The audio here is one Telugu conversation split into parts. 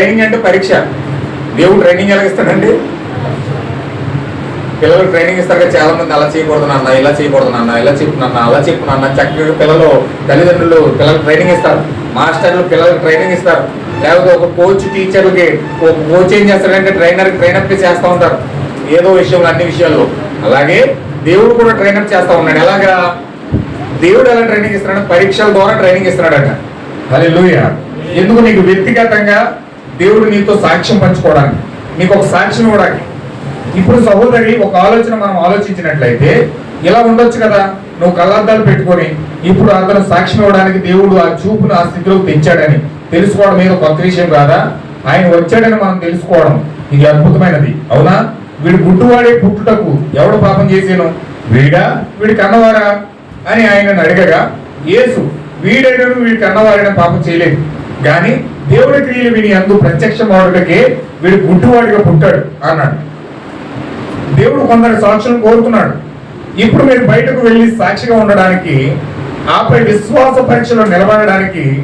ట్రైనింగ్ అంటే పరీక్ష. దేవుడు ట్రైనింగ్ ఎలా ఇస్తాడండి పిల్లలు ట్రైనింగ్ ఇస్తారు కదా చాలా మంది అలా చేయకూడదు నాన్న ఇలా చేయకూడదు నాన్న ఇలా చెప్పు నాన్న అలా చెప్పు నాన్న చక్కగా పిల్లలు తల్లిదండ్రులు పిల్లలకు ట్రైనింగ్ ఇస్తారు. మాస్టర్లు పిల్లలకు ట్రైనింగ్ ఇస్తారు. లేకపోతే ఒక కోచ్ టీచర్కి ఒక కోచ్ ఏం చేస్తాడంటే ట్రైనర్కి ట్రైనప్ చేస్తూ ఉంటారు. ఏదో విషయంలో అన్ని విషయాల్లో. అలాగే దేవుడు కూడా ట్రైనప్ చేస్తూ ఉన్నాడు. ఎలాగా? దేవుడు ఎలా ట్రైనింగ్ ఇస్తున్నాడు? పరీక్షల ద్వారా ట్రైనింగ్ ఇస్తున్నాడట. అది ఎందుకు నీకు వ్యక్తిగతంగా దేవుడు నీతో సాక్ష్యం పంచుకోవడానికి నీకు ఒక సాక్ష్యం ఇవ్వడానికి. ఇప్పుడు సహోదరి ఒక ఆలోచన మనం ఆలోచించినట్లయితే ఇలా ఉండొచ్చు కదా? నువ్వు కళ్ళద్దాలు పెట్టుకొని ఇప్పుడు అతను సాక్ష్యం ఇవ్వడానికి దేవుడు ఆ చూపును ఆ స్థితిలోకి తెచ్చాడని తెలుసుకోవడం మీద కొత్త విషయం కాదా? ఆయన వచ్చాడని మనం తెలుసుకోవడం ఇది అద్భుతమైనది అవునా? వీడు గుడ్డువాడే పుట్టుటకు ఎవడు పాపం చేసాను? వీడా? వీడి కన్నవారా అని ఆయన అడగగా యేసు వీడైనను వీడి కన్నవారైన పాపం చేయలేదు. కానీ దేవుడి క్రియలు విని అందు ప్రత్యక్ష మారుడికే వీడు గుడ్డువాడిగా పుట్టాడు అన్నాడు. దేవుడు కొందరు సాక్షులను కోరుతున్నాడు. ఇప్పుడు మీరు బయటకు వెళ్ళి సాక్షిగా ఉండడానికి ఆపై విశ్వాస పరీక్షలో నిలబడడానికి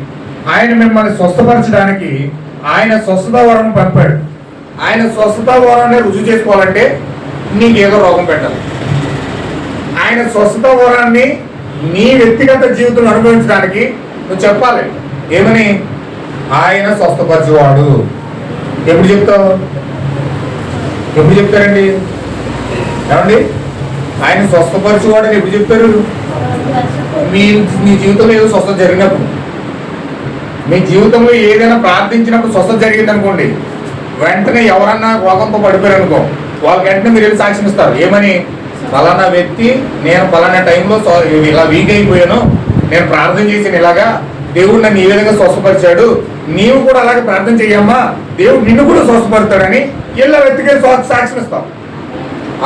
ఆయన మిమ్మల్ని స్వస్థపరచడానికి ఆయన స్వస్థత వరం పంపాడు. ఆయన స్వస్థత వరాన్ని రుజువు చేసుకోవాలంటే నీకేదో రోగం పెట్టాలి. ఆయన స్వస్థత వరాన్ని నీ వ్యక్తిగత జీవితంలో అనుభవించడానికి నువ్వు చెప్పాలి. ఏమని? ఆయన స్వస్థపరచువాడు. ఎప్పుడు చెప్తావు? ఎప్పుడు చెప్తారండి? ఏమండి? ఆయన స్వస్థపరచువాడు అని ఎప్పుడు చెప్తారు మీ మీ జీవితంలో ఏదో స్వస్థ జరిగినప్పుడు. మీ జీవితంలో ఏదైనా ప్రార్థించినప్పుడు స్వస్థ జరిగింది అనుకోండి వెంటనే ఎవరన్నా రోగంతో పడిపోయారు అనుకో వాళ్ళ వెంటనే మీరు వెళ్ళి సాక్ష్యం ఇస్తారు. ఏమని? ఫలానా వ్యక్తి నేను ఫలానా టైంలో ఇలా వీక్ అయిపోయాను నేను ప్రార్థన చేసిన ఇలాగా దేవుడు నన్ను ఈ విధంగా స్వస్థపరిచాడు నీవు కూడా అలాగే ప్రార్థన చెయ్యమ్మా దేవుడు నిన్ను కూడా స్వస్థపడతాడని ఇళ్ళ వెతికే సాక్ష్యం ఇస్తాం.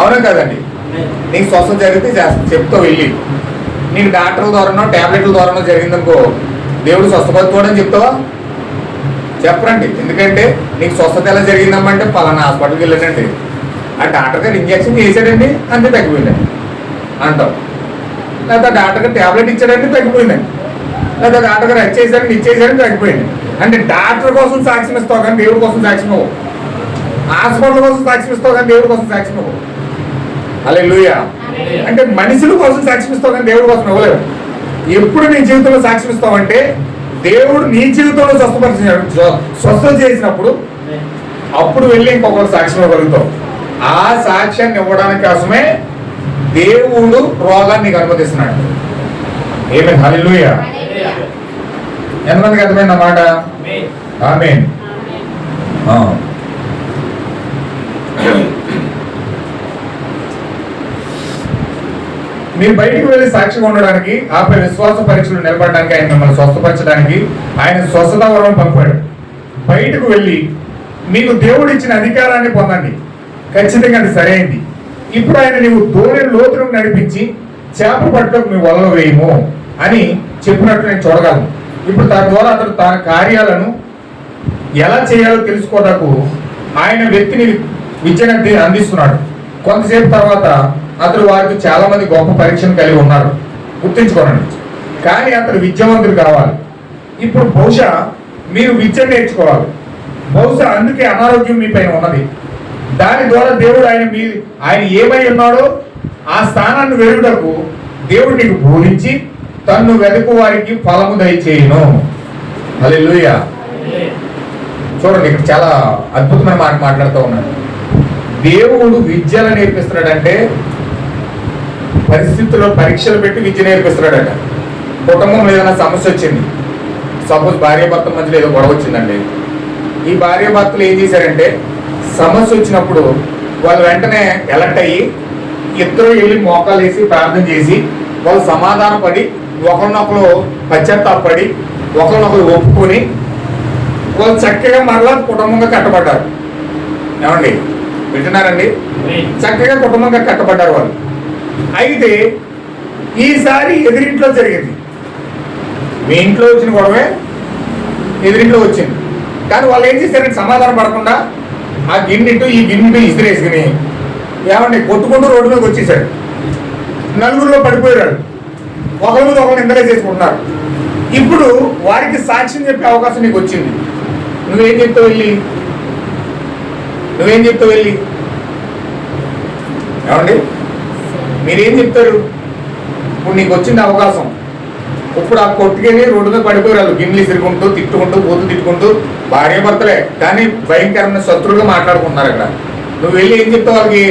అవునా కదండి? నీకు స్వస్థ జరిగితే చెప్తావు వెళ్ళి. నీకు డాక్టర్ల ద్వారానో ట్యాబ్లెట్ల ద్వారానో జరిగిందనుకో దేవుడు స్వస్థపరచుకోవడం చెప్తావా? చెప్పరండి. ఎందుకంటే నీకు స్వస్థత ఎలా జరిగిందమ్మంటే పలానా హాస్పిటల్కి వెళ్ళానండి. ఆ డాక్టర్ గారు ఇంజక్షన్ చేశాడండి అంతే తగ్గిపోయిందండి అంటాం. లేదా డాక్టర్ గారు ట్యాబ్లెట్ ఇచ్చాడండి తగ్గిపోయిందండి లేదా డాక్టర్ గారు ఇచ్చేసారండి ఇచ్చేసాడని తగ్గిపోయింది. అంటే డాక్టర్ కోసం సాక్ష్యం ఇస్తావు కానీ దేవుడి కోసం సాక్ష్యం ఇవ్వవు. హాస్పిటల్ కోసం సాక్ష్యం ఇస్తావు కానీ దేవుడి కోసం సాక్ష్యం ఇవ్వవు. అలే అంటే మనుషుల కోసం సాక్ష్యం ఇస్తావు కానీ దేవుడి కోసం ఇవ్వలేవు. ఎప్పుడు నీ జీవితంలో సాక్ష్యం ఇస్తావంటే దేవుడు నీ జీవితంలో స్వస్థపరిచాడు స్వ- స్వస్థత చేసినప్పుడు అప్పుడు వెళ్ళి ఇంకొకరు సాక్ష్యం ఇవ్వగలుగుతావు. ఆ సాక్ష్యాన్ని ఇవ్వడానికి కోసమే దేవుడు రోగాన్ని నీకు అనుమతిస్తున్నాడు. ఏమే హల్లెలూయ ఎంతమందికి అర్థమైంది మాట? ఆమె మీరు బయటికి వెళ్ళి సాక్షిగా ఉండడానికి ఆపై విశ్వాస పరీక్షలు నిలబడడానికి ఆయన మిమ్మల్ని స్వస్థపరచడానికి ఆయన స్వస్థత వరం పంపాడు. బయటకు వెళ్ళి మీకు దేవుడు ఇచ్చిన అధికారాన్ని పొందండి. ఖచ్చితంగా అది సరైంది. ఇప్పుడు ఆయన నీవు దూరం లోతులకు నడిపించి చేప పట్టుకు మీ వలలో వేయము అని చెప్పినట్టు నేను చూడగలను. ఇప్పుడు తద్వారా అతడు తన కార్యాలను ఎలా చేయాలో తెలుసుకోవటకు ఆయన వ్యక్తిని విద్యను అందిస్తున్నాడు. కొంతసేపు తర్వాత అతడు వారికి చాలా మంది గొప్ప పరీక్షను కలిగి ఉన్నారు. గుర్తుంచుకోనండి. కానీ అతడు విద్యావంతుడు కావాలి. ఇప్పుడు బహుశా మీరు విద్య నేర్చుకోవాలి. బహుశా అందుకే అనారోగ్యం మీ పైన ఉన్నది. దాని ద్వారా దేవుడు ఆయన మీ ఆయన ఏమై ఉన్నాడో ఆ స్థానాన్ని వెలుగుటకు దేవుడు నీకు బోధించి తన్ను వెతుకు వారికి ఫలము దయచేయును. లూయ చూడండి ఇక్కడ చాలా అద్భుతమైన మాట మాట్లాడుతూ ఉన్నాడు. దేవుడు విద్యలు నేర్పిస్తున్నాడంటే పరిస్థితుల్లో పరీక్షలు పెట్టి విద్య నేర్పిస్తున్నాడట. కుటుంబం ఏదైనా సమస్య వచ్చింది. సపోజ్ భార్య భర్త మధ్యలో ఏదో గొడవ వచ్చిందండి. ఈ భార్య భర్తలు ఏం చేశారంటే సమస్య వచ్చినప్పుడు వాళ్ళు వెంటనే ఎలర్ట్ అయ్యి ఇద్దరు వెళ్ళి మోకాలు వేసి ప్రార్థన చేసి వాళ్ళు సమాధాన పడి ఒకరినొకరు పశ్చాత్తాపడి ఒకరినొకరు ఒప్పుకొని వాళ్ళు చక్కగా మరలా కుటుంబంగా కట్టబడ్డారు. ఏమండి? వింటున్నారండి? చక్కగా కుటుంబంగా కట్టబడ్డారు వాళ్ళు. అయితే ఈసారి ఎదిరింట్లో జరిగింది. మీ ఇంట్లో వచ్చిన గొడవే ఎదిరింట్లో వచ్చింది. కానీ వాళ్ళు ఏం చేశారంటే సమాధానం పడకుండా ఆ గిన్నెటు ఈ గిన్నెటు ఇసిరేసుకుని ఏమండి కొట్టుకుంటూ రోడ్డు మీదకి వచ్చేసాడు నలుగురిలో పడిపోయాడు ఒకరి మీద ఒకరు నిందలే చేసుకుంటున్నారు. ఇప్పుడు వారికి సాక్ష్యం చెప్పే అవకాశం నీకు వచ్చింది. నువ్వేం చెప్తావు వెళ్ళి? నువ్వేం చెప్తావు వెళ్ళి? ఏమండి? మీరేం చెప్తారు? ఇప్పుడు నీకు వచ్చింది అవకాశం. ఇప్పుడు ఆ కొట్టుకెళ్ళి రోడ్డు మీద పడిపోయారు గిన్నెలు ఇసురుకుంటూ తిట్టుకుంటూ పోతూ తిట్టుకుంటూ భార్య భర్తలే. కానీ భయంకరమైన శత్రువుగా మాట్లాడుకుంటున్నారు అక్కడ నువ్వు వెళ్ళి ఏం చెప్తావు వాళ్ళకి?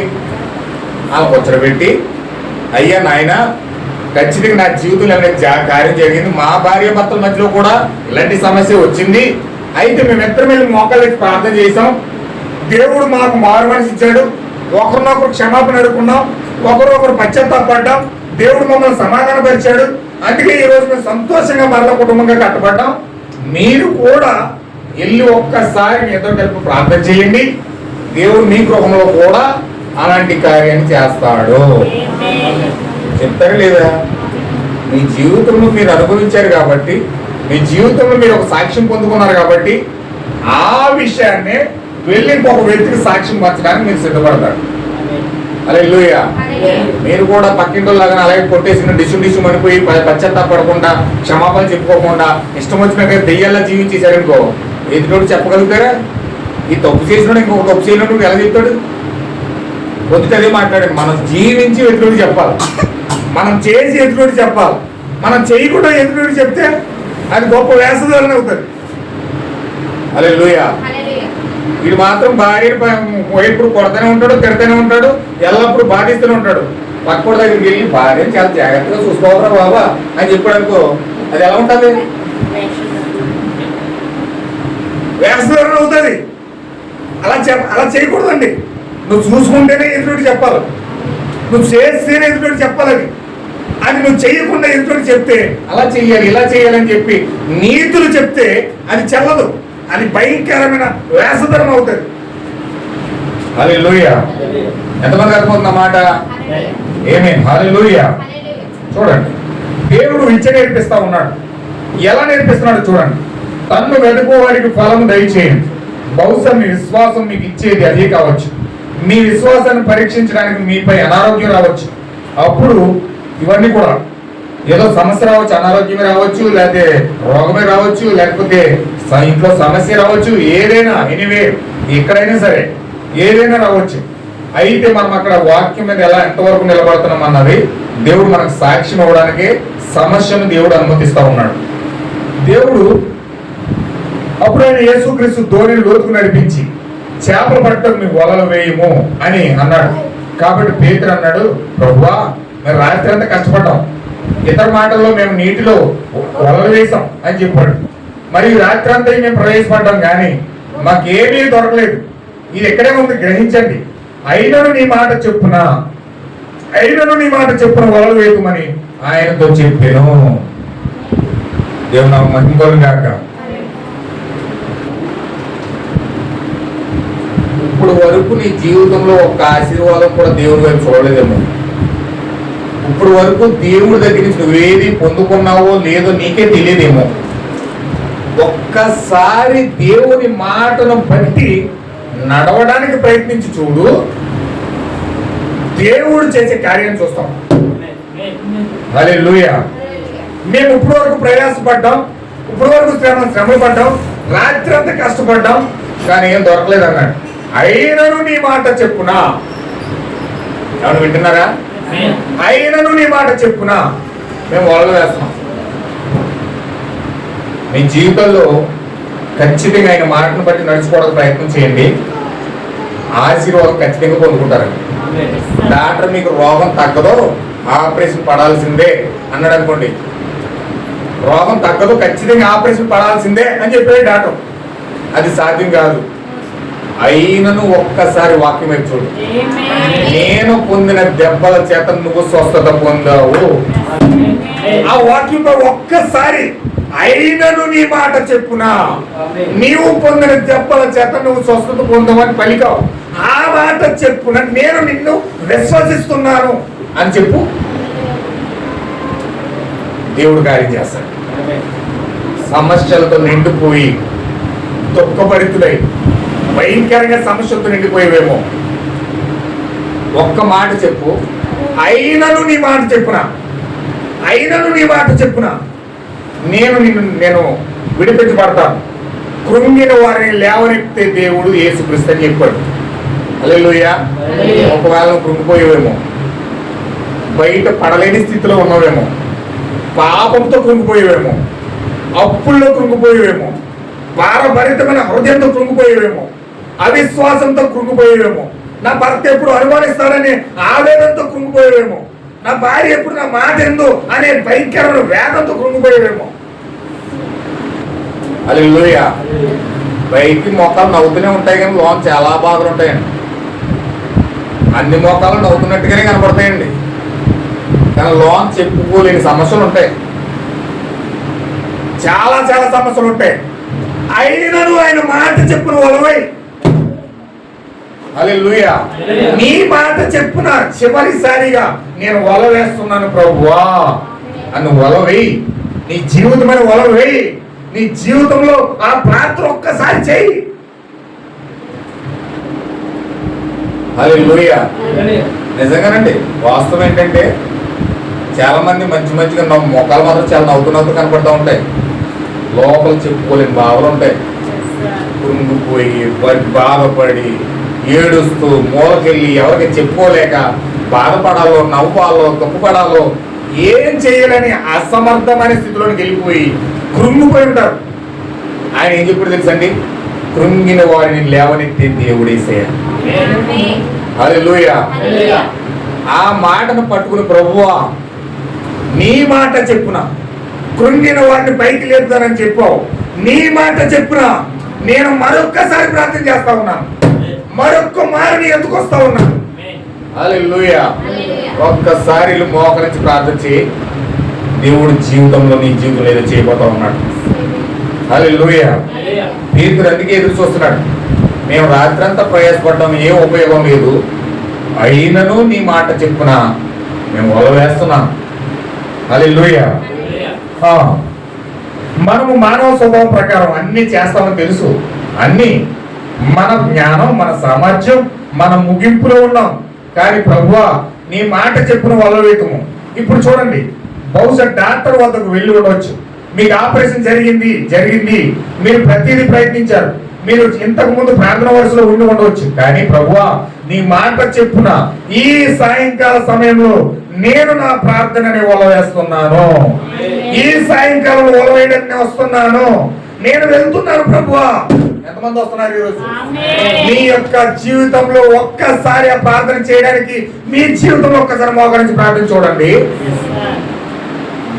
ఆ ముచ్చట పెట్టి అయ్యా నాయన ఖచ్చితంగా నా జీవితంలో ఏమైనా జా- కార్యం జరిగింది మా భార్య భర్తల మధ్యలో కూడా ఇలాంటి సమస్య వచ్చింది. అయితే మేము ఇద్దరం వెళ్ళి మోకాళ్ళకి ప్రార్థన చేసాం దేవుడు మాకు మారు మనసు ఇచ్చాడు. ఒకరినొకరు క్షమాపణ అడుగుకున్నాం. ఒకరొకరు పశ్చాత్తాపడ్డాం. దేవుడు మమ్మల్ని సమాధానపరిచాడు. అందుకే ఈరోజు మేము సంతోషంగా మరల కుటుంబంగా కట్టబడ్డాం. మీరు కూడా వెళ్ళి ఒక్కసారి మీతో కలిపి ప్రార్థన చేయండి. దేవుడు మీ గృహంలో కూడా అలాంటి కార్యాన్ని చేస్తాడు. చెప్తారా లేదా మీ జీవితంలో మీరు అనుభవించారు కాబట్టి మీ జీవితంలో మీరు ఒక సాక్ష్యం పొందుకున్నారు కాబట్టి ఆ విషయాన్ని వెళ్ళి ఇంకొక వ్యక్తికి సాక్ష్యం పంచడానికి మీరు సిద్ధపడతారు. అలా మీరు కూడా పక్కింటి లాగా అలాగే కొట్టేసిన డిషు డిషు అనిపోయి పశ్చాత్తాపడకుండా క్షమాపణ చెప్పుకోకుండా ఇష్టం వచ్చినట్టుగా దెయ్యాలా జీవించేశారనుకో ఎదుటోడు చెప్పగలుగుతారా? ఈ తప్పు చేసినాడు ఇంకొక తప్పు చేయనట్టు ఎలా చెప్తాడు? పొద్దుట అదే మాట్లాడండి మనం జీవించి ఎదురుడు చెప్పాలి. మనం చేసి ఎదురుడు చెప్పాలి. మనం చేయకుండా ఎదురుడు చెప్తే అది గొప్ప వేసదాలని అవుతుంది. అలే లూయా వీడు మాత్రం భార్య ఎప్పుడు కొడతానే ఉంటాడు తిడతానే ఉంటాడు ఎల్లప్పుడు బాధిస్తూనే ఉంటాడు. పక్కన దగ్గరికి వెళ్ళి భార్యని చాలా జాగ్రత్తగా చూసుకోవాలరా బాబా అని చెప్పాడు అనుకో అది ఎలా ఉంటుంది? వేసదాలని అవుతుంది. అలా చెప్ అలా చేయకూడదండి. నువ్వు చూసుకుంటేనే ఎదుటి చెప్పాలి. నువ్వు చేస్తేనే ఎదుటి చెప్పాలి అది నువ్వు చేయకుండా ఎదుటి చెప్తే అలా చెయ్యాలి ఇలా చేయాలని చెప్పి నీతులు చెప్తే అది చెల్లదు. అది భయంకరమైన వేసధరం అవుతుంది. అది లూయ ఎంతమంది అర్థమవుతుంది మాట? ఏమే అది లూయ చూడండి. దేవుడు విద్య నేర్పిస్తా ఉన్నాడు. ఎలా నేర్పిస్తున్నాడు చూడండి. తన్ను వెతుకోవారికి ఫలం దయచేయండి. బహుశా మీ విశ్వాసం మీకు ఇచ్చేది అదే కావచ్చు. మీ విశ్వాసాన్ని పరీక్షించడానికి మీపై అనారోగ్యం రావచ్చు. అప్పుడు ఇవన్నీ కూడా ఏదో సమస్య రావచ్చు అనారోగ్యమే రావచ్చు లేకపోతే రోగమే రావచ్చు లేకపోతే ఇంట్లో సమస్య రావచ్చు ఏదైనా ఎనివే ఎక్కడైనా సరే ఏదైనా రావచ్చు. అయితే మనం అక్కడ వాక్యం మీద ఎలా ఎంతవరకు నిలబడుతున్నాం అన్నది దేవుడు మనకు సాక్ష్యం అవ్వడానికి సమస్యను దేవుడు అనుమతిస్తా ఉన్నాడు. దేవుడు అప్పుడు ఆయన యేసుక్రీస్తు ధోనిని లోతుకు నడిపించి చేపలు పట్టడం మీ వలలు వేయము అని అన్నాడు. కాబట్టి పేతురు అన్నాడు ప్రభువా మేము రాత్రి అంతా కష్టపడ్డాం. ఇతర మాటల్లో మేము నీటిలో వలలు వేసాం అని చెప్పాడు. మరియు రాత్రి అంతా మేము ప్రవేశపడ్డాం కానీ మాకేమీ దొరకలేదు. ఇది ఎక్కడే ఉంది గ్రహించండి. అయినను నీ మాట చెప్పున అయినను నీ మాట చెప్పున వలలు వేయమని ఆయనతో చెప్పాను. దేవుడు నాకు కాక ఇప్పుడు వరకు నీ జీవితంలో ఒక ఆశీర్వాదం కూడా దేవుని వైపు చూడలేదేమో. ఇప్పుడు వరకు దేవుడి దగ్గర నుంచి నువ్వేది పొందుకున్నావో లేదో నీకే తెలియదేమో. ఒక్కసారి దేవుని మాటను బట్టి నడవడానికి ప్రయత్నించి చూడు. దేవుడు చేసే కార్యం చూస్తాం. అలే మేము ఇప్పుడు వరకు ప్రయాసపడ్డాం. ఇప్పుడు వరకు శ్రమ శ్రమ పడ్డాం రాత్రి అంతా కష్టపడ్డాం. కానీ ఏం దొరకలేదు అన్నాడు. అయినను నీ మాట చెప్పునా? ఎవరు వింటున్నారా? అయినను నీ మాట చెప్పునా? మేము వాళ్ళు వేస్తున్నాం మీ జీవితంలో ఖచ్చితంగా ఆయన మాటను బట్టి నడుచుకోవడానికి ప్రయత్నం చేయండి. ఆశీర్వాదం ఖచ్చితంగా పొందుకుంటారు డాక్టర్ మీకు రోగం తగ్గదు ఆపరేషన్ పడాల్సిందే అన్నాడు అనుకోండి. రోగం తగ్గదు ఖచ్చితంగా ఆపరేషన్ పడాల్సిందే అని చెప్పాడు డాక్టర్. అది సాధ్యం కాదు. అయినను ఒక్కసారి వాక్యం వైపు చూడు. నేను పొందిన దెబ్బల చేత నువ్వు స్వస్థత పొందావు. ఆ వాక్యంలో ఒక్కసారి అయినను నీ మాట చెప్పునా? నీవు పొందిన దెబ్బల చేత నువ్వు స్వస్థత పొందవని పలికావు. ఆ మాట చెప్పున నేను నిన్ను విశ్వసిస్తున్నాను అని చెప్పు. దేవుడు కార్యం చేస్తాడు. సమస్యలతో నిండిపోయి దుఃఖపరితులై భయంకరంగా సమస్యలతో నిండిపోయేవేమో. ఒక్క మాట చెప్పు. అయినను నీ మాట చెప్పునా? అయినను నీ మాట చెప్పునా? నేను నిన్ను నేను విడిపించబడతాను. కృంగిన వారిని లేవనెత్తే దేవుడు యేసుక్రీస్తు అని చెప్పాడు. హల్లెలూయా. ఒకవేళ కృంగిపోయేవేమో. బయట పడలేని స్థితిలో ఉన్నావేమో. పాపంతో కృంగిపోయేవేమో. అప్పుల్లో కృంగిపోయేవేమో. భారభరితమైన హృదయంతో కృంగిపోయేవేమో. అవిశ్వాసంతో కృంగిపోయేవేమో. నా భర్త ఎప్పుడు అనుమానిస్తాడని ఆవేదనతో కృంగిపోయేవేమో. నా భార్య ఎప్పుడు నా మాట ఎందు అనే భయంకరమైన వేదంతో కృంగిపోయేవేమో. అది బయటికి మొక్కలు నవ్వుతూనే ఉంటాయి కానీ లోన్ చాలా బాధలు ఉంటాయండి అన్ని మొక్కలు నవ్వుతున్నట్టుగానే కనపడతాయండి. కానీ లోన్ చెప్పుకోలేని సమస్యలు ఉంటాయి చాలా చాలా సమస్యలు ఉంటాయి అయినను ఆయన మాట చెప్పిన వలవై హల్లెలూయా. నీ మాట చెప్పున చివరిసారిగా నేను వల వేస్తున్నాను ప్రభువా. అని వలవై నీ జీవితమైన వలవై నీ జీవితంలో ఆ ప్రార్థన ఒక్కసారి చేయి. నిజంగానండి వాస్తవం ఏంటంటే చాలా మంది మంచి మంచిగా మొక్కలు మాత్రం చాలా నవ్వుతూ నవ్వుతూ కనపడుతూ ఉంటాయి. లోపల చెప్పుకోలేని భావాలు ఉంటాయి. కృంగిపోయి బాధపడి ఏడుస్తూ మూలకెళ్ళి ఎవరికి చెప్పుకోలేక బాధపడాలో నవ్వాలో తప్పుపడాలో ఏం చేయలేని అసమర్థమైన స్థితిలోకి వెళ్ళిపోయి కృంగిపోయి ఉంటారు. ఆయన ఏం చెప్పాడు తెలుసండి కృంగిన వారిని లేవనెత్తే దేవుడేసయ్య హల్లెలూయా. ఆ మాటను పట్టుకుని ప్రభువా నీ మాట చెప్పున కృంగిన వారిని పైకి లేపుతానని చెప్పావు. నీ మాట చెప్పున నేను మరొక్కసారి ప్రార్థన చేస్తా ఉన్నాను. మరొక్క మారిని ఎందుకు వస్తా ఉన్నాను హల్లెలూయా. ఒక్కసారి మోకరించి ప్రార్థన చేయి. దేవుడు జీవితంలో నీ జీవితంలో ఏదో చేయబోతా ఉన్నాడు. హల్లెలూయా. పేతురు అందుకే ఎదురు చూస్తున్నాడు. మేము రాత్రంతా ప్రయాసపడ్డాం ఏ ఉపయోగం లేదు. అయినను నీ మాట చెప్పున? మేము వల వేస్తున్నాం. హల్లెలూయా. ఆ, మనము మానవ స్వభావం ప్రకారం అన్ని చేస్తామని తెలుసు. అన్ని మన జ్ఞానం మన సామర్థ్యం మన ముగింపులో ఉన్నాం. కానీ ప్రభువా నీ మాట చెప్పిన వలవేతము ఇప్పుడు చూడండి బహుశా డాక్టర్ వద్దకు వెళ్ళి ఉండవచ్చు మీకు ఆపరేషన్ జరిగింది జరిగింది. మీరు ప్రతిదీ ప్రయత్నించారు. మీరు ఇంతకు ముందు ప్రార్థన వరుసలో ఉండి ఉండవచ్చు కానీ ప్రభువా నీ మాట చెప్పున ఈ సాయంకాల సమయంలో నేను నా ప్రార్థనని ఒలవేస్తున్నాను ఈ సాయంకాలం ఒలవేయడానికి వస్తున్నాను. నేను వెళ్తున్నాను ప్రభువా. ఎంతమంది వస్తున్నారు ఈరోజు మీ యొక్క జీవితంలో ఒక్కసారి ఆ ప్రార్థన చేయడానికి మీ జీవితంలో ఒక్కసారి మోకరించి ప్రార్థన చూడండి.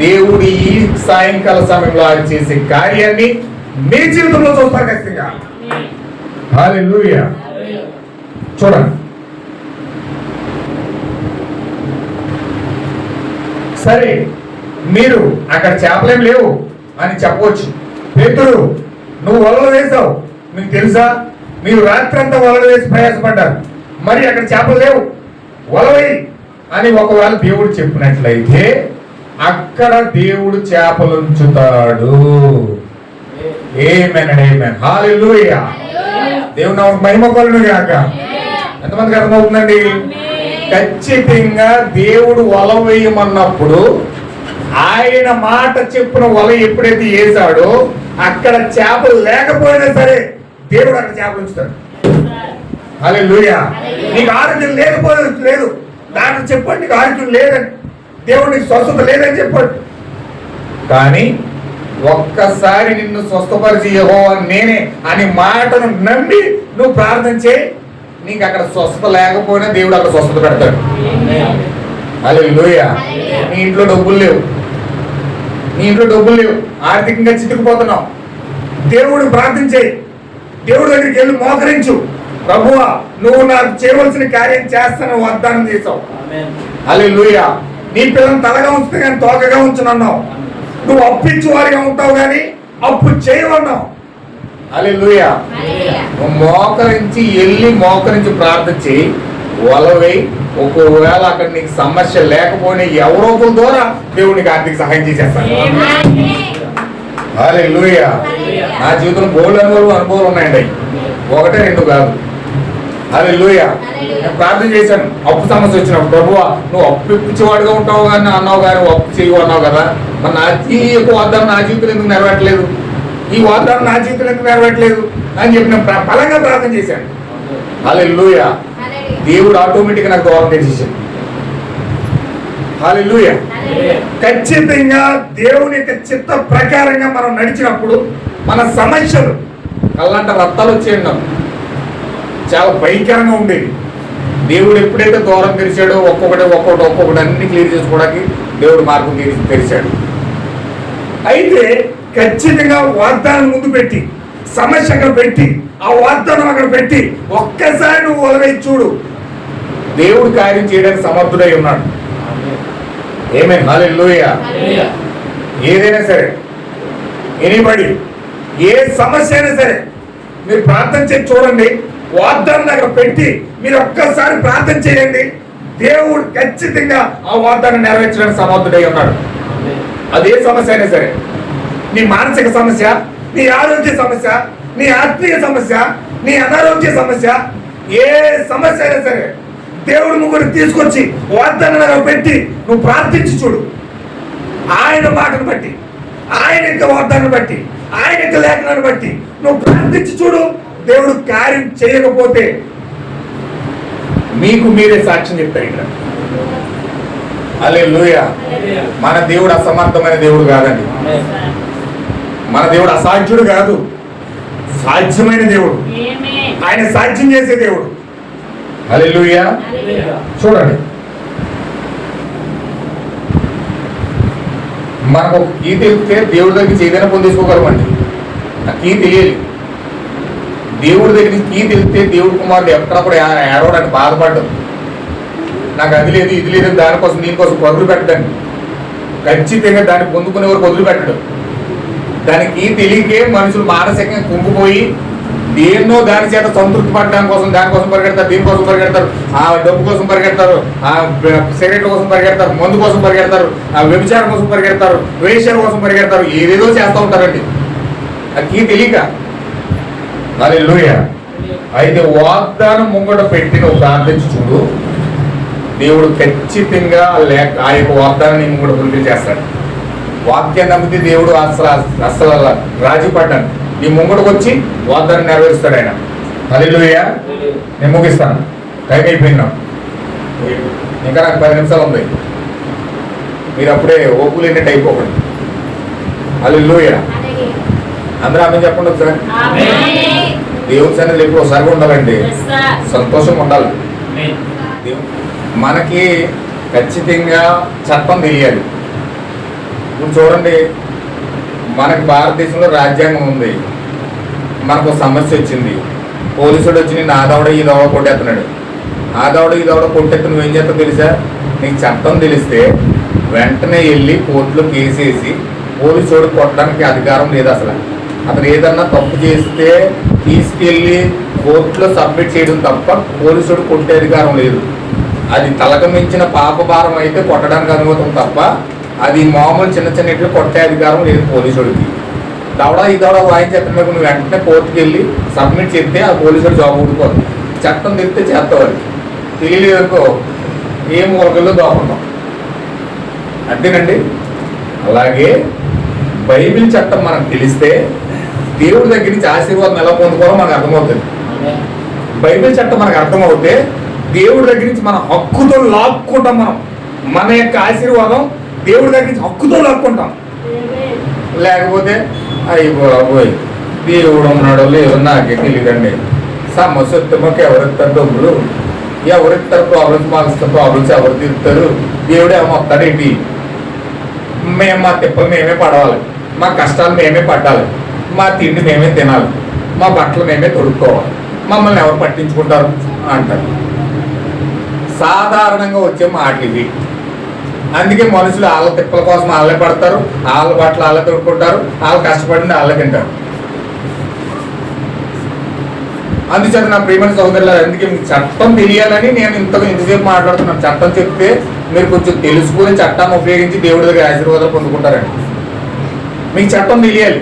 దేవుడు ఈ సాయంకాల సమయంలో ఆయన చేసే కార్యాన్ని మీ జీవితంలో చూస్తారు ఖచ్చితంగా. చూడండి. సరే మీరు అక్కడ చేపలేం లేవు అని చెప్పవచ్చు. పేతురు నువ్వు వలలు వేసావు. మీకు తెలుసా? మీరు రాత్రంతా వలలు వేసి ప్రయాసపడ్డారు. మరి అక్కడ చేపలు లేవు. వలవై అని ఒకవేళ దేవుడు చెప్పినట్లయితే అక్కడ దేవుడు చేపలు ఉంచుతాడు. ఏమెన్ హాలెలూయా దేవుడు గాక. ఎంతమందికి అర్థమవుతుందండి? ఖచ్చితంగా దేవుడు వల వేయమన్నప్పుడు ఆయన మాట చెప్పిన వల ఎప్పుడైతే వేసాడో అక్కడ చేపలు లేకపోయినా సరే దేవుడు అక్కడ చేపలు ఉంచుతాడు. అలే నీకు ఆరోగ్యం లేకపోతే లేదు. డాక్టర్ చెప్పండి నీకు ఆరోగ్యం లేదని. దేవుడు నీకు స్వస్థత లేదని చెప్పాడు. కానీ ఒక్కసారి నిన్ను స్వస్థపరిచి యెహోవా నేనే అని మాటను నమ్మి నువ్వు ప్రార్థన చేయి. నీకు అక్కడ స్వస్థత లేకపోయినా దేవుడు అక్కడ స్వస్థత పెడతాడు. అలే నీ ఇంట్లో డబ్బులు లేవు. నీ ఇంట్లో డబ్బులు లేవు. ఆర్థికంగా చితికిపోతున్నావు. దేవుడు ప్రార్థించేయి దేవుడి దగ్గరికి వెళ్ళి మోకరించు. ప్రభువా నువ్వు నాకు చేయవలసిన కార్యం చేస్తాను వాగ్దానం చేసావు అలే నీ పిల్లల్ని తలగా ఉంచుతా కానీ తోకగా ఉంచునన్నావు. నువ్వు అప్పించు వారిగా ఉంటావు కానీ అప్పు చేయవన్నావు. అలే నువ్వు మోకరించి వెళ్ళి మోకరించి ప్రార్థించి వలవై ఒకవేళ అక్కడ నీకు సమస్య లేకపోయినా ఎవరో ఒకరి ద్వారా దేవుడు నీకు ఆర్థిక సహాయం చేసేస్తాను అలే నా జీవితంలో బోల్డ్ అనుభవాలు అనుభవాలు ఉన్నాయండి. ఒకటే రెండు కాదు. అదే లూయ నేను ప్రార్థన చేశాను. అప్పు సమస్య వచ్చినప్పుడు ప్రభువా నువ్వు అప్పు ఇప్పించేవాడుగా ఉంటావు కానీ అన్నావు కానీ అప్పు చేయవు అన్నావు కదా. మరి నా ఎక్కువ వద్దాం నా జీవితం ఎందుకు నెరవేరట్లేదు? ఈ వాగ్దానం నా జీవితంలో ఎందుకు నెరవేరట్లేదు? అని చెప్పి నేను బలంగా ప్రార్థన చేశాను. హల్లెలూయా. దేవుడు ఆటోమేటిక్గా నాకు దూరం తెచ్చేసాడు హల్లెలూయా. ఖచ్చితంగా దేవుని యొక్క చిత్త ప్రకారంగా మనం నడిచినప్పుడు మన సమస్యలు కళ్ళంట రక్తాలు వచ్చేయండి చాలా భయంకరంగా ఉండేది దేవుడు ఎప్పుడైతే దూరం తెరిచాడో ఒక్కొక్కటి ఒక్కొక్కటి ఒక్కొక్కటి అన్ని క్లియర్ చేసుకోవడానికి దేవుడు మార్గం తెరి- తెరిచాడు. అయితే ఖచ్చితంగా వాగ్దానం ముందు పెట్టి సమస్య అక్కడ పెట్టి ఆ వాగ్దానం అక్కడ పెట్టి ఒక్కసారి నువ్వు వదిలేసి చూడు. దేవుడు కార్యం చేయడానికి సమర్థుడై ఉన్నాడు. ఏమే? హల్లెలూయా. ఏదైనా సరే ఎనీబడి ఏ సమస్య అయినా సరే మీరు ప్రార్థన చేసి చూడండి వాగ్దానం అక్కడ పెట్టి మీరు ఒక్కసారి ప్రార్థన చేయండి. దేవుడు ఖచ్చితంగా ఆ వాగ్దానం నెరవేర్చడానికి సమర్థుడై ఉన్నాడు. అదే సమస్య అయినా సరే నీ మానసిక సమస్య నీ ఆరోగ్య సమస్య నీ ఆత్మీయ సమస్య నీ అనారోగ్య సమస్య ఏ సమస్య అయినా సరే దేవుడు ముగ్గురు తీసుకొచ్చి వాగ్దానం పెట్టి నువ్వు ప్రార్థించి చూడు. ఆయన మాటను బట్టి ఆయన యొక్క వాగ్దానం బట్టి ఆయన యొక్క లేఖనాన్ని బట్టి నువ్వు ప్రార్థించి చూడు. దేవుడు కార్యం చేయకపోతే మీకు మీరే సాక్ష్యం చెప్తారు ఇక్కడ. అలే మన దేవుడు అసమర్థమైన దేవుడు కాదండి. మన దేవుడు అసాధ్యుడు కాదు. సాధ్యమైన దేవుడు. ఆయన సాధ్యం చేసే దేవుడు. హలెలుయా చూడండి. మనకు ఒక కీ తెలిస్తే దేవుడి దగ్గర ఏదైనా పొందేసుకోగలమండి ఆ కీ తెలియాలి దేవుడి దగ్గర కీ తెలిస్తే దేవుడి కుమారుడు ఎక్కడప్పుడు ఏడవడానికి బాధపడ్డం. నాకు అది లేదు ఇది లేదు దానికోసం దీనికోసం వదులు పెట్టండి ఖచ్చితంగా దాన్ని పొందుకునే వరకు వదిలిపెట్టడం. దానికి తెలియకే మనుషులు మానసికంగా కుంగిపోయి దేన్నో దాని చేత సంతృప్తి పడడం కోసం దానికోసం పరిగెడతారు దీనికోసం పరిగెడతారు ఆ డబ్బు కోసం పరిగెడతారు ఆ సిగరెట్ల కోసం పరిగెడతారు మందు కోసం పరిగెడతారు ఆ వ్యభిచారం కోసం పరిగెడతారు వేషాల కోసం పరిగెడతారు ఏదేదో చేస్తూ ఉంటారండి. అది తెలియక. అది అయితే వాగ్దానం ముంగట పెట్టి నువ్వు ప్రార్థించి చూడు. దేవుడు ఖచ్చితంగా లేక ఆ యొక్క వాగ్దానాన్ని ముంగట ఫుల్ఫిల్ చేస్తాడు. వాక్యం నమ్మితే దేవుడు అసలు అసలు రాజీ పడ్డాను నీ ముంగడికి వచ్చి వాగ్దానం నెరవేరుస్తాడు ఆయన. అదిలోయ నేను ముగిస్తాను. టైం అయిపోయింది నాకు. ఇంకా నాకు పది నిమిషాలు ఉంది. మీరు అప్పుడే ఓపులు ఎన్నట్టు అయిపోకండి. అల్లుయ అందరూ ఆమె చెప్పండి ఒకసారి. దేవుని సన్నిధిలో ఎప్పుడు ఒకసారి ఉండాలండి. సంతోషం ఉండాలి. మనకి ఖచ్చితంగా చట్టం తెలియాలి. ఇప్పుడు చూడండి మనకు భారతదేశంలో రాజ్యాంగం ఉంది. మనకు ఒక సమస్య వచ్చింది. పోలీసుడు వచ్చి నేను ఆ దవడ ఈ దవడ కొట్టేస్తున్నాడు ఆ దవడ ఈ దవడ కొట్టేస్తే నువ్వేం చేస్తావు తెలుసా? నీకు చట్టం తెలిస్తే వెంటనే వెళ్ళి కోర్టులో కేసేసి పోలీసుడు కొట్టడానికి అధికారం లేదు అసలు. అతను ఏదన్నా తప్పు చేస్తే తీసుకెళ్ళి కోర్టులో సబ్మిట్ చేయడం తప్ప పోలీసుడు కొట్టే అధికారం లేదు. అది తలకమించిన పాప భారం అయితే కొట్టడానికి అనుమతం తప్ప అది మామూలు చిన్న చిన్న ఇట్లు కొట్టే అధికారం లేదు పోలీసుడికి. దవడ ఈ దవడ వాయించేస్తే నువ్వు వెంటనే కోర్టుకి వెళ్ళి సబ్మిట్ చేస్తే ఆ పోలీసుడు జాబ్ ఊడుకోదు చట్టం తిరిగితే చేస్తావు అది తెలియలేదు అనుకో ఏ మూలకల్లో అంతేనండి అలాగే బైబిల్ చట్టం మనకు తెలిస్తే దేవుడి దగ్గర నుంచి ఆశీర్వాదం ఎలా పొందుకోవాలో మనకు అర్థమవుతుంది. బైబిల్ చట్టం మనకు అర్థమవుతే దేవుడి దగ్గర నుంచి మన హక్కుతో లాక్కుంటాం మనం. మన యొక్క ఆశీర్వాదం దేవుడి దగ్గర నుంచి హక్కుతో లాక్కుంటాం లేకపోతే అయిపోయి దేవుడు ఉన్నాడో లేదో నాకే తెలియదండి. సమస్య మాకు ఎవరిస్తారు డబ్బులు ఎవరిస్తారు ప్రాబ్లమ్స్ మాకు ప్రాబ్లమ్స్ ఎవరు తీరుతారు? దేవుడు ఏమో మేము మా తిప్పలు మేమే పడవాలి. మా కష్టాలు మేమే పట్టాలి. మా తిండి మేమే తినాలి. మా బట్టలు మేమే తొడుక్కోవాలి. మమ్మల్ని ఎవరు పట్టించుకుంటారు? అంటారు. సాధారణంగా వచ్చే మాటలు ఇవి. అందుకే మనుషులు వాళ్ళ తిప్పల కోసం వాళ్ళే పడతారు వాళ్ళ బట్టలు వాళ్ళే తొడుక్కుంటారు వాళ్ళు కష్టపడింది వాళ్ళే తింటారు. అందుచేత నా ప్రియమైన సోదరులు అందుకే మీకు చట్టం తెలియాలని నేను ఇంతకు ఇంతసేపు మాట్లాడుతున్నాను. చట్టం చెప్తే మీరు కొంచెం తెలుసుకుని చట్టాన్ని ఉపయోగించి దేవుడి దగ్గర ఆశీర్వాదాలు పొందుకుంటారండి. మీకు చట్టం తెలియాలి.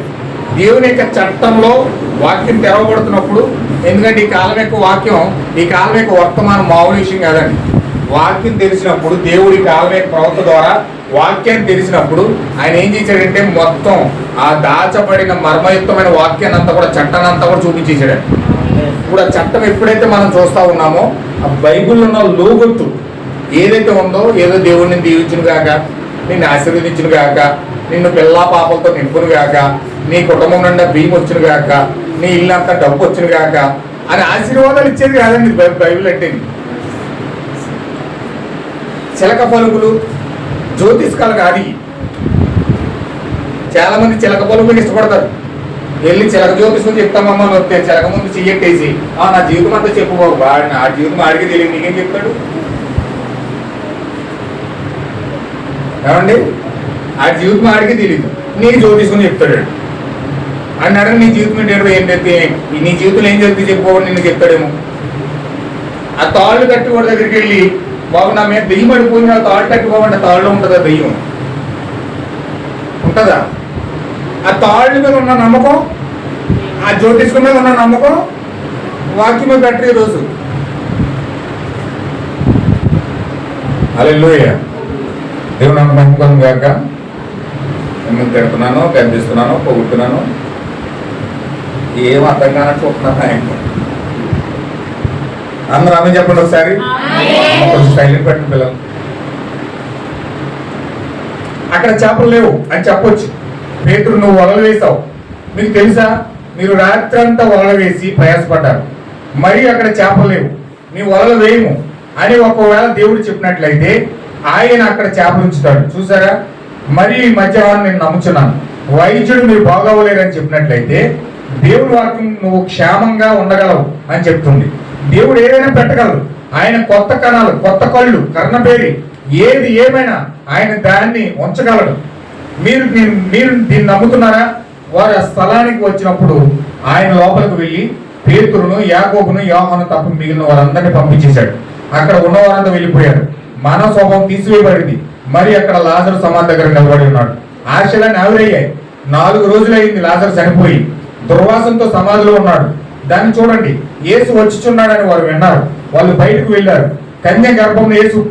దేవుని యొక్క చట్టంలో వాక్యం తెరవబడుతున్నప్పుడు ఎందుకంటే ఈ కాలం యొక్క వాక్యం ఈ కాలం యొక్క వర్తమానం మామూలు విషయం కాదండి. వాక్యం తెలిసినప్పుడు దేవుడి కాలమే ప్రవక్త ద్వారా వాక్యాన్ని తెలిసినప్పుడు ఆయన ఏం చేశాడంటే మొత్తం ఆ దాచబడిన మర్మయుక్తమైన వాక్యాన్ని అంతా కూడా చట్టాన్ని అంతా కూడా చూపించేశాడు. ఇప్పుడు ఆ చట్టం ఎప్పుడైతే మనం చూస్తా ఉన్నామో ఆ బైబిల్లో ఉన్న లోగొత్తు ఏదైతే ఉందో ఏదో దేవుడిని దీవించును కాక నిన్ను ఆశీర్వదించును కాక నిన్ను పిల్లా పాపలతో నింపును కాక నీ కుటుంబం నుండి బియ్యం వచ్చును కాక నీ ఇల్లు అంతా డబ్బు వచ్చును కాక అని ఆశీర్వాదాలు ఇచ్చేది కాదండి బై- బైబిల్ అంటే చిలక పలుకులు జ్యోతిష్కాలు కాదు చాలామంది చిలక పలుకులు ఇష్టపడతారు. వెళ్ళి చిలక జ్యోతిష్యం చెప్తామమ్మా అని వస్తే చిలక ముందు చెయ్యట్టేసి "ఆ, నా జీవితం అంతా చెప్పు వాడిని ఆ నా జీవితం ఆడికి తెలియదు నీకేం చెప్తాడు? ఏమండి? ఆ జీవితం ఆడికి తెలియదు నీ జ్యోతిష్యం చెప్తాడు అన్నాడు నీ జీవితం ఏంటో ఏం చెప్తే నీ జీవితంలో ఏం చెప్తే చెప్పుకోవడం నిన్ను చెప్తాడేమో. ఆ తాళ్ళు కట్టుకోవడం దగ్గరికి వెళ్ళి బాబు నా మీద దెయ్యం పడిపోయిన ఆ తాళ్ళు కట్టుకోమంటే తాళ్ళు ఉంటుందా దెయ్యం? ఉంటుందా? ఆ తాళ్ళ మీద ఉన్న నమ్మకం ఆ జ్యోతిష్కం మీద ఉన్న నమ్మకం వాక్యం బెటర్ పెట్టరు ఈరోజు. అలెల్లోయ దేవుడు నాకు నమ్మకం కాక మిమ్మల్ని తిడుతున్నాను గర్దిస్తున్నాను పొగుడుతున్నాను. ఏం అర్థం కానట్టు చూస్తున్నాను ఆయన. అందరూ ఆమె చెప్పండి ఒకసారి. కొంచెం సైలెంట్ పెట్టండి పిల్లలు. అక్కడ చేపలు లేవు అని చెప్పొచ్చు. పేతురు నువ్వు వలలు వేసావు మీకు తెలుసా? మీరు రాత్రంతా వలలు వేసి ప్రయాసపడ్డారు మరి అక్కడ చేపలు లేవు. నీ వలలు వేయము. అని ఒకవేళ దేవుడు చెప్పినట్లయితే ఆయన అక్కడ చేపలు ఉంచుతాడు. చూసారా? మరి ఈ మధ్యాహ్నం నేను నమ్ముచున్నాను. వైద్యుడు మీరు బాగోలేరని చెప్పినట్లయితే దేవుడి వాక్యం నువ్వు క్షేమంగా ఉండగలవు అని చెప్తుంది. దేవుడు ఏదైనా పెట్టగలరు ఆయన కొత్త కణాలు కొత్త కళ్ళు కర్ణపేరి ఏది ఏమైనా ఆయన దాన్ని ఉంచగలడు. మీరు మీరు దీన్ని నమ్ముతున్నారా? వారు ఆ స్థలానికి వచ్చినప్పుడు ఆయన లోపలికి వెళ్ళి పేతురును యాగోబును యోహను తప్ప మిగిలిన వారందరినీ పంపించేశాడు. అక్కడ ఉన్న వారంతా వెళ్ళిపోయారు. మానవ స్వభావం తీసివేయబడింది. మరి అక్కడ లాజరు సమాధి దగ్గర నిలబడి ఉన్నాడు. ఆశలన్నీ ఆవిరయ్యాయి. నాలుగు రోజులైంది లాజరు చనిపోయి. దుర్వాసంతో సమాధిలో ఉన్నాడు. దాన్ని చూడండి. యేసు వచ్చుచున్నాడని వారు విన్నారు. వాళ్ళు బయటకు వెళ్ళారు. కన్య గర్భంలో యేసు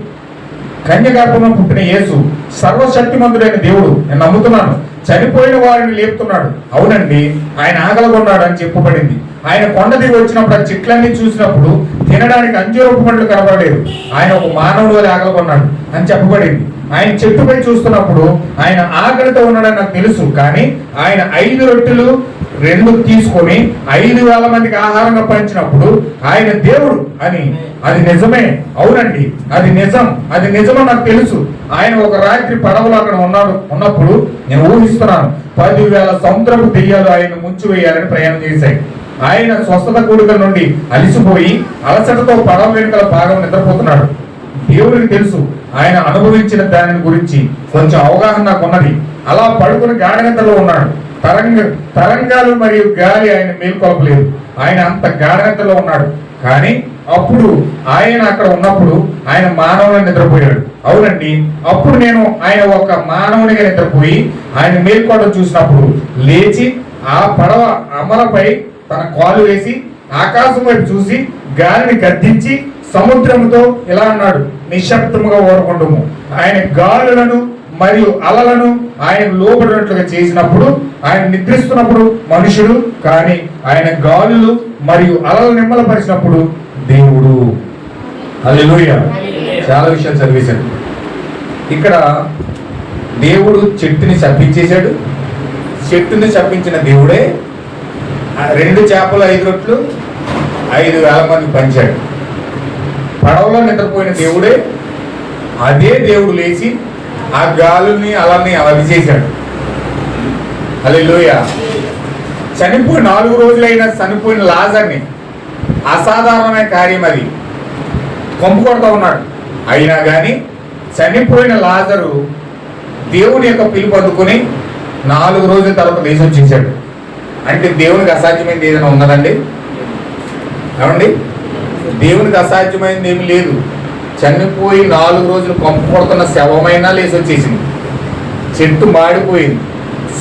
కన్య గర్భంలో పుట్టిన యేసు సర్వశక్తిమంతుడైన దేవుడు. నేను నమ్ముతున్నాను. చనిపోయిన వారిని లేపుతున్నాడు. అవునండి ఆయన ఆగలగొన్నాడు అని చెప్పబడింది. ఆయన కొండ దిగి వచ్చినప్పుడు ఆ చెట్లన్నీ చూసినప్పుడు తినడానికి అంజూరపు పండ్లు కనబడలేదు. ఆయన ఒక మానవుడు వల్ల ఆగలగొన్నాడు అని చెప్పబడింది. ఆయన చెట్టుపై చూస్తున్నప్పుడు ఆయన ఆకలితో ఉన్నాడని నాకు తెలుసు కానీ ఆయన ఐదు రొట్టెలు రెండు తీసుకొని ఐదు వేల మందికి ఆహారంగా పంచినప్పుడు ఆయన దేవుడు అని. అది నిజమే అవునండి అది నిజం అది నిజమని నాకు తెలుసు. ఆయన ఒక రాత్రి పడవలో అక్కడ ఉన్నాడు ఉన్నప్పుడు నేను ఊహిస్తున్నాను పదివేల సముద్రపు దెయ్యాలు ఆయన ముంచి వేయాలని ప్రయాణం చేశాయి. ఆయన స్వస్థత కూడిక నుండి అలిసిపోయి అలసటతో పడవ వెనుకల భాగం నిద్రపోతున్నాడు. దేవుడికి తెలుసు ఆయన అనుభవించిన దాని గురించి కొంచెం అవగాహన నాకు ఉన్నది అలా పడుకుని గాఢనిద్రలో ఉన్నాడు. తరంగ తరంగాలు మరియు గాలి ఆయన మేల్కొలపలేదు. ఆయన అంత గాఢనతలో ఉన్నాడు. కానీ అప్పుడు ఆయన అక్కడ ఉన్నప్పుడు ఆయన మానవుని నిద్రపోయాడు. అవునండి అప్పుడు నేను ఆయన ఒక మానవునిగా నిద్రపోయి ఆయన మేల్కోవడం చూసినప్పుడు లేచి ఆ పడవ అమలపై తన కాలు వేసి ఆకాశం వైపు చూసి గాలిని గద్దించి సముద్రముతో ఇలా అన్నాడు? నిశ్శబ్దముగా ఓరకుండము ఆయన గాలులను మరియు అలలను ఆయన లోబడినట్లుగా చేసినప్పుడు ఆయన నిద్రిస్తున్నప్పుడు మనుషుడు కానీ ఆయన గాలులు మరియు అలలు నిమ్మలపరిచినప్పుడు దేవుడు. హల్లెలూయా. చాలా విషయాలు చదివేశాడు. ఇక్కడ దేవుడు చెట్టుని శపించేశాడు చెట్టుని శపించిన దేవుడే ఆ రెండు చేపలు ఐదు రొట్లు ఐదు వేల మంది పంచాడు. పడవలో నిద్రపోయిన దేవుడే అదే దేవుడు లేచి ఆ గాలుని అలాని అవి చేశాడు. హల్లెలూయా. చనిపోయి నాలుగు రోజులైన చనిపోయిన లాజర్ని అసాధారణమైన కార్యం అది. కొంపు కొడతా ఉన్నాడు. అయినా కానీ చనిపోయిన లాజరు దేవుని యొక్క పిలుపు అందుకుని నాలుగు రోజుల తర్వాత లేచి వచ్చేసాడు. అంటే దేవునికి అసాధ్యమైనది ఏదైనా ఉన్నదండి? ఏమండి దేవునికి అసాధ్యమైనది ఏమి లేదు. చనిపోయి నాలుగు రోజులు కొంప కొడుతున్న శవమైనా లేచి వచ్చేసింది. చెట్టు మాడిపోయింది.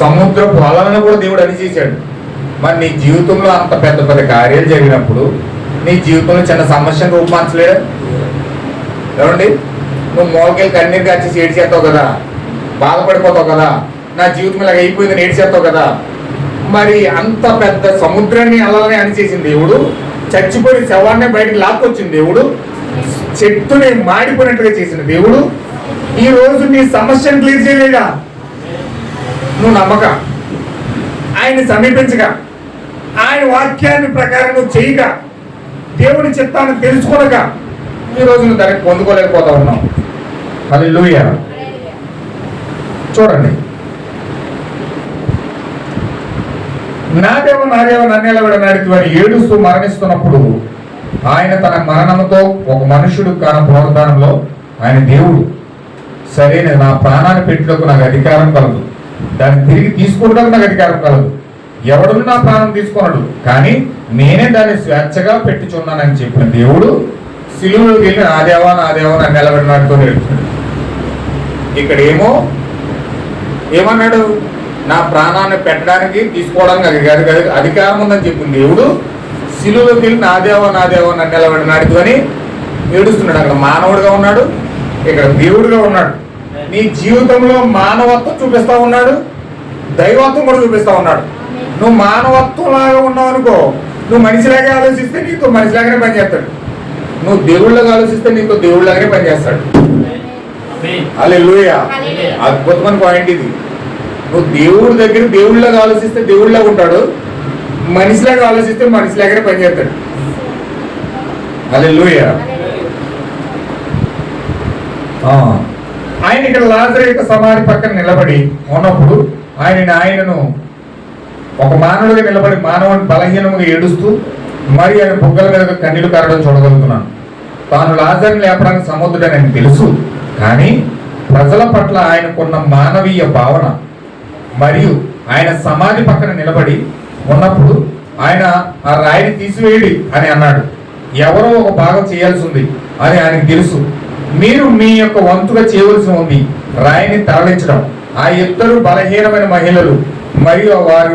సముద్రపు అలలను కూడా దేవుడు అణిచేశాడు. మరి నీ జీవితంలో అంత పెద్ద పెద్ద కార్యాలు జరిగినప్పుడు నీ జీవితంలో చిన్న సమస్యను రూపుమార్చలేడా ఏమండి? నువ్వు మోకేలు కన్నీరు కాచి ఏడ్చేస్తావు కదా. బాధపడిపోతావు కదా. నా జీవితం ఇలాగ అయిపోయింది నేర్చేస్తావు కదా. మరి అంత పెద్ద సముద్రాన్ని అలలని అణిచేసింది దేవుడు. చచ్చిపోయిన శవాన్ని బయటకు లాక్కొచ్చిన దేవుడు. చెట్టుని మాడిపోయినట్టుగా చేసిన దేవుడు. ఈ రోజు నీ సమస్యను క్లియర్ చేయలేదా నువ్వు నమ్మక. ఆయన్ని సమీపించగా ఆయన వాక్యాన్ని ప్రకారం నువ్వు చేయక. దేవుని చిత్తాన్ని తెలుసుకోనక ఈ రోజు నువ్వు దానికి పొందుకోలేకపోతా ఉన్నావు. అది చూడండి. నాదేవ నాదేవ నా నాడికి నన్నెలవిడ ఏడుస్తూ మరణిస్తున్నప్పుడు ఆయన తన మరణంతో ఒక మనుషుడు కాన పునరుద్ధానంలో ఆయన దేవుడు సరైన నా ప్రాణాన్ని పెట్టుటకు నాకు అధికారం కలదు. దాన్ని తిరిగి తీసుకుంటకు నాకు అధికారం కలదు. ఎవడు నా ప్రాణం తీసుకున్నాడు కానీ నేనే దాన్ని స్వేచ్ఛగా పెట్టుచున్నానని చెప్పిన దేవుడు సిలువులోకి వెళ్ళి నా దేవా నా దేవా నన్ను నిలబడినాడుతో నేర్చుకున్నాడు ఇక్కడ ఏమో ఏమన్నాడు? నా ప్రాణాన్ని పెట్టడానికి తీసుకోవడానికి అది కాదు కాదు అధికారం ఉందని చెప్పిన దేవుడు సిలువలోకి వెళ్ళి నా దేవ నా దేవ నన్ను నిలబడినాడు అని ఏడుస్తున్నాడు. అక్కడ మానవుడిగా ఉన్నాడు ఇక్కడ దేవుడిగా ఉన్నాడు. నీ జీవితంలో మానవత్వం చూపిస్తా ఉన్నాడు దైవత్వం కూడా చూపిస్తా ఉన్నాడు. నువ్వు మానవత్వం లాగా ఉన్నావు అనుకో నువ్వు మనిషిలాగే ఆలోచిస్తే నీతో మనిషిలాగానే పనిచేస్తాడు నువ్వు దేవుళ్ళగా ఆలోచిస్తే నీతో దేవుళ్ళలాగానే పనిచేస్తాడు అలే అద్భుతమైన పాయింట్ ఇది. నువ్వు దేవుడి దగ్గర దేవుళ్ళగా ఆలోచిస్తే దేవుళ్ళగా ఉంటాడు. మనిషిలాగా ఆలోచిస్తే మనిషిలాగానే పనిచేస్తాడు అలే ఆయన ఇక్కడ లాజర్ యొక్క సమాధి పక్కన నిలబడి ఉన్నప్పుడు ఆయన ఆయనను ఒక మానవుడిగా నిలబడి మానవుని బలహీనముగా ఏడుస్తూ మరి ఆయన బుగ్గల మీద కన్నీళ్ళు కారడం చూడగలుగుతున్నాను తాను లాజర్ని లేపడానికి సముద్రుడని తెలుసు. కానీ ప్రజల పట్ల ఆయనకున్న మానవీయ భావన మరియు ఆయన సమాధి పక్కన నిలబడి ఉన్నప్పుడు ఆయన ఆ రాయిని తీసివేయడి అని అన్నాడు. ఎవరో ఒక భాగం చేయాల్సి ఉంది అని ఆయనకు తెలుసు. మీరు మీ యొక్క వంతుగా చేయవలసి ఉంది. రాయిని తరలించడం. ఆ ఇద్దరు బలహీనమైన మహిళలు మరియు వారి